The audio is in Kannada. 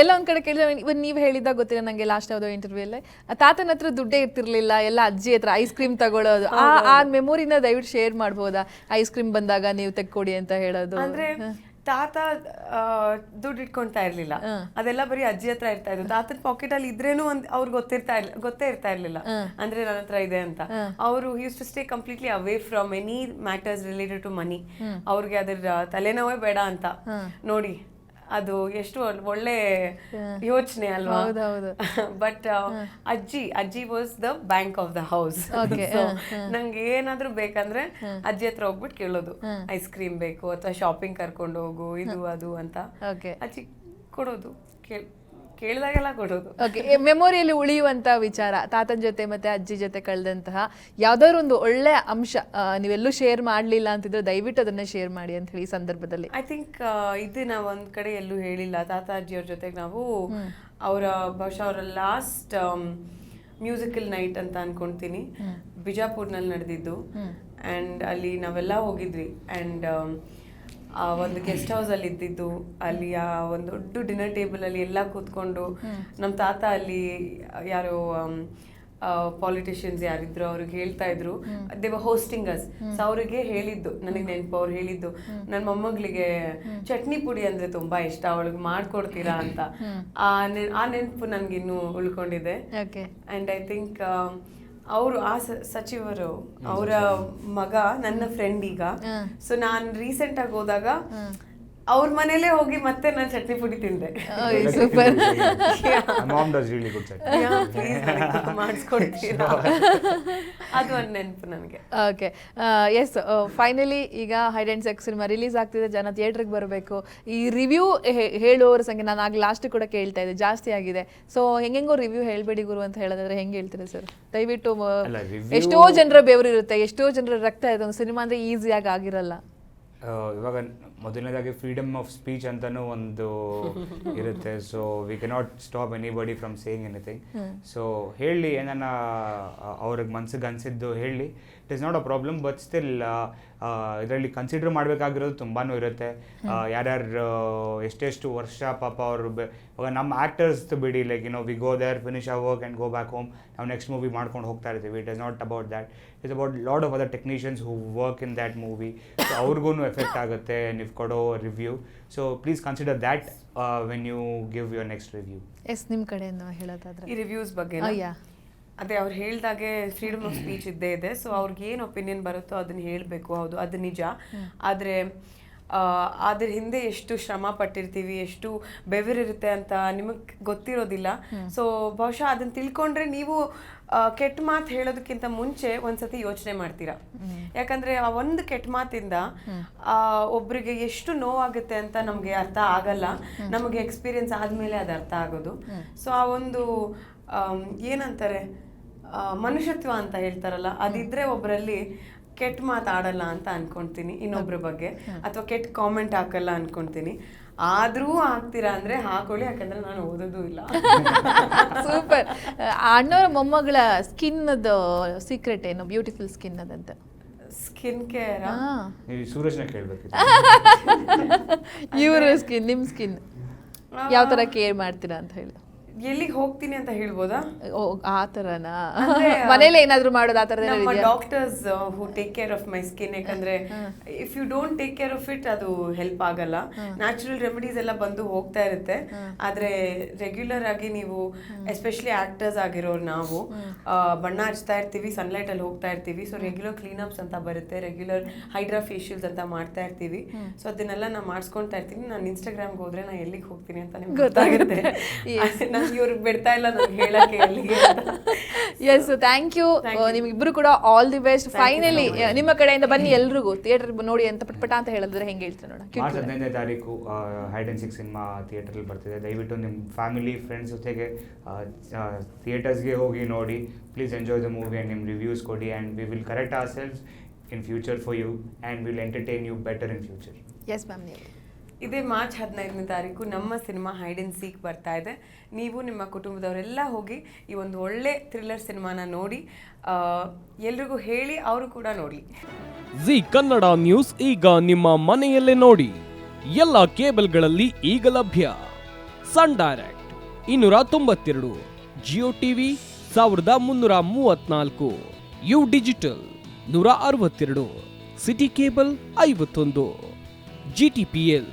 ಎಲ್ಲ ಒಂದ್ ಕಡೆ ಕೇಳಿದ್ರೆ ಇವನ್ ನೀವ್ ಹೇಳಿದಾಗ ಗೊತ್ತಿಲ್ಲ ನಂಗೆ ಲಾಸ್ಟ್ ಯಾವ್ದೋ ಇಂಟರ್ವ್ಯೂ ಅಲ್ಲಿ. ತಾತನ ಹತ್ರ ದುಡ್ಡೇ ಇರ್ತಿರ್ಲಿಲ್ಲ ಎಲ್ಲ ಅಜ್ಜಿ ಹತ್ರ ಐಸ್ ಕ್ರೀಮ್ ತಗೊಳ್ಳೋದು ಆ ಆ ಮೆಮೊರಿನ ದಯವಿಟ್ಟು ಶೇರ್ ಮಾಡ್ಬೋದಾ? ಐಸ್ ಕ್ರೀಮ್ ಬಂದಾಗ ನೀವು ತೆಕ್ಕೊಡಿ ಅಂತ ಹೇಳೋದು. ಅಂದ್ರೆ ತಾತ ದುಡ್ಡು ಇಟ್ಕೊಂತಾ ಇರ್ಲಿಲ್ಲ. ಅದೆಲ್ಲ ಬರೀ ಅಜ್ಜಿ ಹತ್ರ ಇರ್ತಾ ಇದ್ರು ತಾತನ ಪಾಕೆಟ್ ಅಲ್ಲಿ ಇದ್ರೇನು ಒಂದ್ ಅವ್ರಿಗೆ ಗೊತ್ತಿರ್ತಾ ಇರ್ಲಿ ಗೊತ್ತೇ ಇರ್ತಾ ಇರ್ಲಿಲ್ಲ. ಅಂದ್ರೆ ನನ್ನ ಹತ್ರ ಇದೆ ಅಂತ. ಅವರು use to stay completely away from any matters related to money ಅವ್ರಿಗೆ ಅದ್ರ ತಲೆನೋವೇ ಬೇಡ ಅಂತ. ನೋಡಿ ಅದು ಎಷ್ಟು ಒಳ್ಳೆ ಯೋಚನೆ ಅಲ್ವಾ. But ajji ajji was the bank of the house ನಂಗೆ ಏನಾದ್ರೂ ಬೇಕಂದ್ರೆ ಅಜ್ಜಿ ಹತ್ರ ಹೋಗ್ಬಿಟ್ಟು ಕೇಳೋದು. ಐಸ್ ಕ್ರೀಮ್ ಬೇಕು ಅಥವಾ ಶಾಪಿಂಗ್ ಕರ್ಕೊಂಡು ಹೋಗು ಇದು ಅದು ಅಂತ. ಅಜ್ಜಿ ಕೊಡೋದು ಕೇಳ್ ಕೇಳಿದಾಗೆಲ್ಲ ಕೊಡೋದು. ಓಕೆ ಮೆಮೊರಿಯಲ್ಲಿ ಉಳಿಯುವಂತ ವಿಚಾರ ತಾತನ ಜೊತೆ ಮತ್ತೆ ಅಜ್ಜಿ ಜೊತೆ ಕಳೆದಂತಹ ಯಾವ್ದಾದ್ರು ಒಂದು ಒಳ್ಳೆ ಅಂಶ ನೀವೆಲ್ಲೂ ಶೇರ್ ಮಾಡ್ಲಿಲ್ಲ ಅಂತಿದ್ರೆ ದಯವಿಟ್ಟು ಅದನ್ನ ಶೇರ್ ಮಾಡಿ ಅಂತ ಹೇಳಿ ಈ ಸಂದರ್ಭದಲ್ಲಿ. ಐ ಥಿಂಕ್ ಇದು ನಾವು ಒಂದ್ ಕಡೆ ಎಲ್ಲೂ ಹೇಳಿಲ್ಲ. ತಾತ ಅಜ್ಜಿಯವ್ರ ಜೊತೆಗೆ ನಾವು ಅವರ ಬಹುಶಃ ಅವರ ಲಾಸ್ಟ್ ಮ್ಯೂಸಿಕಲ್ ನೈಟ್ ಅಂತ ಅನ್ಕೊಂತೀನಿ. ಬಿಜಾಪುರ್ನಲ್ಲಿ ನಡೆದಿದ್ದು. ಆ್ಯಂಡ್ ಅಲ್ಲಿ ನಾವೆಲ್ಲ ಹೋಗಿದ್ವಿ. ಆ್ಯಂಡ್ ಆ ಒಂದು ಗೆಸ್ಟ್ ಹೌಸ್ ಅಲ್ಲಿ ಇದ್ದಿದ್ದು ಅಲ್ಲಿ ಆ ಒಂದು ದೊಡ್ಡ ಡಿನ್ನರ್ ಟೇಬಲ್ ಅಲ್ಲಿ ಎಲ್ಲ ಕೂತ್ಕೊಂಡು ನಮ್ಮ ತಾತ ಅಲ್ಲಿ ಯಾರು ಪಾಲಿಟಿಷಿಯನ್ಸ್ ಯಾರಿದ್ರು ಅವ್ರಿಗೆ ಹೇಳ್ತಾ ಇದ್ರು. ದೇವ ಹೋಸ್ಟಿಂಗ್ ಅಸ್ ಸೊ ಅವರಿಗೆ ಹೇಳಿದ್ದು ನನಗೆ ನೆನಪು ಅವ್ರು ಹೇಳಿದ್ದು. ನನ್ನ ಮೊಮ್ಮಗಳಿಗೆ ಚಟ್ನಿ ಪುಡಿ ಅಂದ್ರೆ ತುಂಬಾ ಇಷ್ಟ ಅವಳಿಗೆ ಮಾಡ್ಕೊಡ್ತೀರಾ ಅಂತ. ಆ ನೆನ್- ಆ ನೆನಪು ನನ್ಗೆ ಇನ್ನೂ ಉಳ್ಕೊಂಡಿದೆ. ಅಂಡ್ ಐ ಥಿಂಕ್ ಅವರು ಆ ಸಚಿವರು ಅವರ ಮಗ ನನ್ನ ಫ್ರೆಂಡ್ ಈಗ. ಸೊ ನಾನು ರೀಸೆಂಟ್ ಆಗಿ ಹೋದಾಗ ಅವ್ರ ಮನೇಲೆ ಹೋಗಿ ಮತ್ತೆ ನಾನು ಚಟ್ನಿ ಪುಡಿ ತಿಂದೆ. ಸೂಪರ್. ಮಾಡಿಸ್ಕೊಡ್ತೀರಾ? ಅದು ಒಂದು ನೆನಪು ನನಗೆ. ಓಕೆ ಎಸ್ ಫೈನಲಿ ಈಗ hide and seek cinema release ಆಗ್ತಿದೆ. ಜನ ಥಿಯೇಟ್ರಿಗೆ ಬರಬೇಕು. ಈ ರಿವ್ಯೂ ಹೇಳುವವರ ಸಂಖ್ಯೆ ನಾನು ಆಗ ಲಾಸ್ಟ್ ಕೂಡ ಕೇಳ್ತಾ ಇದ್ದೆ. ಜಾಸ್ತಿ ಆಗಿದೆ. ಸೊ ಹೆಂಗೆಂಗೋ ರಿವ್ಯೂ ಹೇಳ್ಬೇಡಿ ಗುರು ಅಂತ ಹೇಳೋದಾದ್ರೆ ಹೆಂಗೆ ಹೇಳ್ತೀರಾ ಸರ್ ದಯವಿಟ್ಟು ಎಷ್ಟೋ ಜನರ ಬೆವರು ಇರುತ್ತೆ. ಎಷ್ಟೋ ಜನರ ರಕ್ತ ಇದೆ. ಒಂದು ಸಿನಿಮಾ ಅಂದ್ರೆ ಈಸಿಯಾಗಿ ಆಗಿರಲ್ಲ. ಇವಾಗ ಮೊದಲನೇದಾಗಿ ಫ್ರೀಡಮ್ ಆಫ್ ಸ್ಪೀಚ್ ಅಂತಾನೂ ಒಂದು ಇರುತ್ತೆ. So we cannot stop anybody from saying anything so ಹೇಳಿ ಏನನ್ನ ಅವ್ರಿಗೆ ಮನ್ಸಿಗೆ ಅನಿಸಿದ್ದು ಹೇಳಿ. It is not a problem but still ಇದರಲ್ಲಿ ಕನ್ಸಿಡರ್ ಮಾಡಬೇಕಾಗಿರೋದು ತುಂಬಾ ಇರುತ್ತೆ. ಯಾರ್ಯಾರು ಎಷ್ಟೆಷ್ಟು ವರ್ಷ ಪಾಪ ಅವರು ಇವಾಗ ನಮ್ಮ ಆ್ಯಕ್ಟರ್ಸ್ ಬಿಡಿ like you know we go there finish a work and go back home ನಾವು ನೆಕ್ಸ್ಟ್ ಮೂವಿ ಮಾಡ್ಕೊಂಡು ಹೋಗ್ತಾ ಇರ್ತೀವಿ. It is not about that it's about lot of other technicians who work in that movie so ಅವ್ರಿಗೂ ಎಫೆಕ್ಟ್ ಆಗುತ್ತೆ. ನೀವು ಕೊಡೋ review so please consider that when you give your next review yes ನಿಮ್ಮ ಕಡೆಯಿಂದ ಹೇಳೋದಾದ್ರೆ. ಈ ರಿವ್ಯೂಸ್ ಬಗ್ಗೆ Oh. ಅದೇ ಅವ್ರು ಹೇಳ್ದಾಗೆ ಫ್ರೀಡಮ್ ಆಫ್ ಸ್ಪೀಚ್ ಇದ್ದೇ ಇದೆ. ಸೊ ಅವ್ರಿಗೆ ಏನು ಒಪಿನಿಯನ್ ಬರುತ್ತೋ ಅದನ್ನ ಹೇಳಬೇಕು. ಹೌದು ಅದು ನಿಜ. ಆದರೆ ಅದ್ರ ಹಿಂದೆ ಎಷ್ಟು ಶ್ರಮ ಪಟ್ಟಿರ್ತೀವಿ ಎಷ್ಟು ಬೆವರಿರುತ್ತೆ ಅಂತ ನಿಮಗೆ ಗೊತ್ತಿರೋದಿಲ್ಲ. ಸೊ ಬಹುಶಃ ಅದನ್ನ ತಿಳ್ಕೊಂಡ್ರೆ ನೀವು ಕೆಟ್ಟ ಮಾತು ಹೇಳೋದಕ್ಕಿಂತ ಮುಂಚೆ ಒಂದ್ಸತಿ ಯೋಚನೆ ಮಾಡ್ತೀರಾ? ಯಾಕಂದ್ರೆ ಆ ಒಂದು ಕೆಟ್ಟ ಮಾತಿಂದ ಆ, ಒಬ್ರಿಗೆ ಎಷ್ಟು ನೋವಾಗುತ್ತೆ ಅಂತ ನಮಗೆ ಅರ್ಥ ಆಗಲ್ಲ. ನಮಗೆ ಎಕ್ಸ್ಪೀರಿಯನ್ಸ್ ಆದ್ಮೇಲೆ ಅದು ಅರ್ಥ ಆಗೋದು. ಸೊ ಆ ಒಂದು ಏನಂತಾರೆ ಮನುಷ್ಯತ್ವ ಅಂತ ಹೇಳ್ತಾರಲ್ಲ ಅದಿದ್ರೆ ಒಬ್ಬರಲ್ಲಿ ಕೆಟ್ಟ ಮಾತಾಡಲ್ಲ ಅಂತ ಅನ್ಕೊಂತೀನಿ ಇನ್ನೊಬ್ರ ಬಗ್ಗೆ. ಅಥವಾ ಕೆಟ್ಟ ಕಾಮೆಂಟ್ ಹಾಕಲ್ಲ ಅನ್ಕೊಂತೀನಿ. ಆದ್ರೂ ಹಾಕ್ತೀರಾ ಅಂದ್ರೆ ಹಾಕೊಳ್ಳಿ ಯಾಕಂದ್ರೆ ನಾನು ಓದೋದು ಇಲ್ಲ. ಸೂಪರ್ ಅಣ್ಣವ್ರ ಮೊಮ್ಮಗಳ ಸ್ಕಿನ್ನದು ಸೀಕ್ರೆಟ್ ಏನು? ಬ್ಯೂಟಿಫುಲ್ ಸ್ಕಿನ್ ಅದಂತ. ಸ್ಕಿನ್ ಕೇರ್ ಸೂರಜ್ನ ಕೇಳಬೇಕಿತ್ತು. ಇವ್ರ ಸ್ಕಿನ್ ನಿಮ್ ಸ್ಕಿನ್ ಯಾವ ತರ ಕೇರ್ ಮಾಡ್ತೀರಾ ಅಂತ ಹೇಳಿ. ಎಲ್ಲಿಗೆ ಹೋಗ್ತೀನಿ ಅಂತ ಹೇಳ್ಬೋದಾ? ಓ ಆ ಥರನಾ ಮನೇಲಿ ಏನಾದ್ರು ಮಾಡೋದು ಆ ನಮ್ಮ doctors who take care of my skin ಯಾಕಂದ್ರೆ if you don't take care of it ಅದು ಹೆಲ್ಪ್ ಆಗಲ್ಲ. ನ್ಯಾಚುರಲ್ ರೆಮಿಡೀಸ್ ಎಲ್ಲ ಬಂದು ಹೋಗ್ತಾ ಇರುತ್ತೆ. ಆದ್ರೆ ರೆಗ್ಯುಲರ್ ಆಗಿ ನೀವು ಎಸ್ಪೆಷಲಿ ಆಕ್ಟರ್ಸ್ ಆಗಿರೋರು ನಾವು ಆ, ಬಣ್ಣ ಹಚ್ತಾ ಇರ್ತೀವಿ ಸನ್ಲೈಟ್ ಅಲ್ಲಿ ಹೋಗ್ತಾ ಇರ್ತೀವಿ. ಸೊ ರೆಗ್ಯುಲರ್ ಕ್ಲೀನಪ್ಸ್ ಅಂತ ಬರುತ್ತೆ. ರೆಗ್ಯುಲರ್ ಹೈಡ್ರಾ ಫೇಶಿಯಲ್ಸ್ ಅಂತ ಮಾಡ್ತಾ ಇರ್ತೀವಿ. ಸೊ ಅದನ್ನೆಲ್ಲ ನಾನು ಮಾಡಿಸ್ಕೊಂತಾ ಇರ್ತೀನಿ. ನಾನು ಇನ್ಸ್ಟಾಗ್ರಾಮ್ಗೆ ಹೋದ್ರೆ ನಾನು ಎಲ್ಲಿಗೆ ಹೋಗ್ತೀನಿ ಅಂತ ನಿಮ್ಗೆ ಗೊತ್ತಾಗುತ್ತೆ. ಇವ್ರಿಗೆ ಬಿಡ್ತಾ ಇಲ್ಲ ನಂಗೆ ಹೇಳಕ್ಕೆ ಎಲ್ಲಿಗೆ. ಎಸ್ ಥ್ಯಾಂಕ್ ಯು ನಿಮ್ಗಿಬ್ರು ಕೂಡ ಆಲ್ ದಿ ಬೆಸ್ಟ್ ಫೈನಲಿ ನಿಮ್ಮ ಕಡೆಯಿಂದ ಬನ್ನಿ ಎಲ್ರಿಗೂ. ಥಿಯೇಟರ್ ನೋಡಿ ಅಂತ ಪಟ್ಪಟ ಅಂತ ಹೇಳಿದ್ರೆ ಹೆಂಗೆ ಹೇಳ್ತಾರೆ ನೋಡ ಮಾರ್ಚ್ ಹದಿನೈದನೇ ತಾರೀಕು ಹೈಡ್ ಆ್ಯಂಡ್ ಸಿಕ್ ಸಿನಿಮಾ ಥಿಯೇಟ್ರಲ್ಲಿ ಬರ್ತಿದೆ. ದಯವಿಟ್ಟು ನಿಮ್ಮ ಫ್ಯಾಮಿಲಿ ಫ್ರೆಂಡ್ಸ್ ಜೊತೆಗೆ ಥಿಯೇಟರ್ಸ್ಗೆ ಹೋಗಿ ನೋಡಿ. Please enjoy the movie and ನಿಮ್ಮ ರಿವ್ಯೂಸ್ ಕೊಡಿ. And we will correct ourselves in future for you and will entertain you better in future yes ma'am ನೀವು. ಇದೇ ಮಾರ್ಚ್ ಹದಿನೈದನೇ ತಾರೀಕು ನಮ್ಮ ಸಿನಿಮಾ ಹೈಡ್ ಅಂಡ್ ಸೀಕ್ ಬರ್ತಾ ಇದೆ. ನೀವು ನಿಮ್ಮ ಕುಟುಂಬದವರೆಲ್ಲ ಹೋಗಿ ಈ ಒಂದು ಒಳ್ಳೆ ಥ್ರಿಲ್ಲರ್ ಸಿನಿಮಾನ ನೋಡಿ ಎಲ್ರಿಗೂ ಹೇಳಿ, ಅವರು ಕೂಡ ನೋಡಿ. ಜಿ ಕನ್ನಡ ನ್ಯೂಸ್ ಈಗ ನಿಮ್ಮ ಮನೆಯಲ್ಲೇ ನೋಡಿ. ಎಲ್ಲ ಕೇಬಲ್ಗಳಲ್ಲಿ ಈಗ ಲಭ್ಯ. ಸನ್ ಡೈರೆಕ್ಟ್ ಇನ್ನೂರ ತೊಂಬತ್ತೆರಡು, ಜಿಯೋ ಟಿವಿ ಸಾವಿರದ ಮುನ್ನೂರ ಮೂವತ್ನಾಲ್ಕು ಯು ಡಿಜಿಟಲ್ ನೂರ ಅರವತ್ತೆರಡು, ಸಿಟಿ ಕೇಬಲ್ ಐವತ್ತೊಂದು ಜಿಟಿಪಿಎಲ್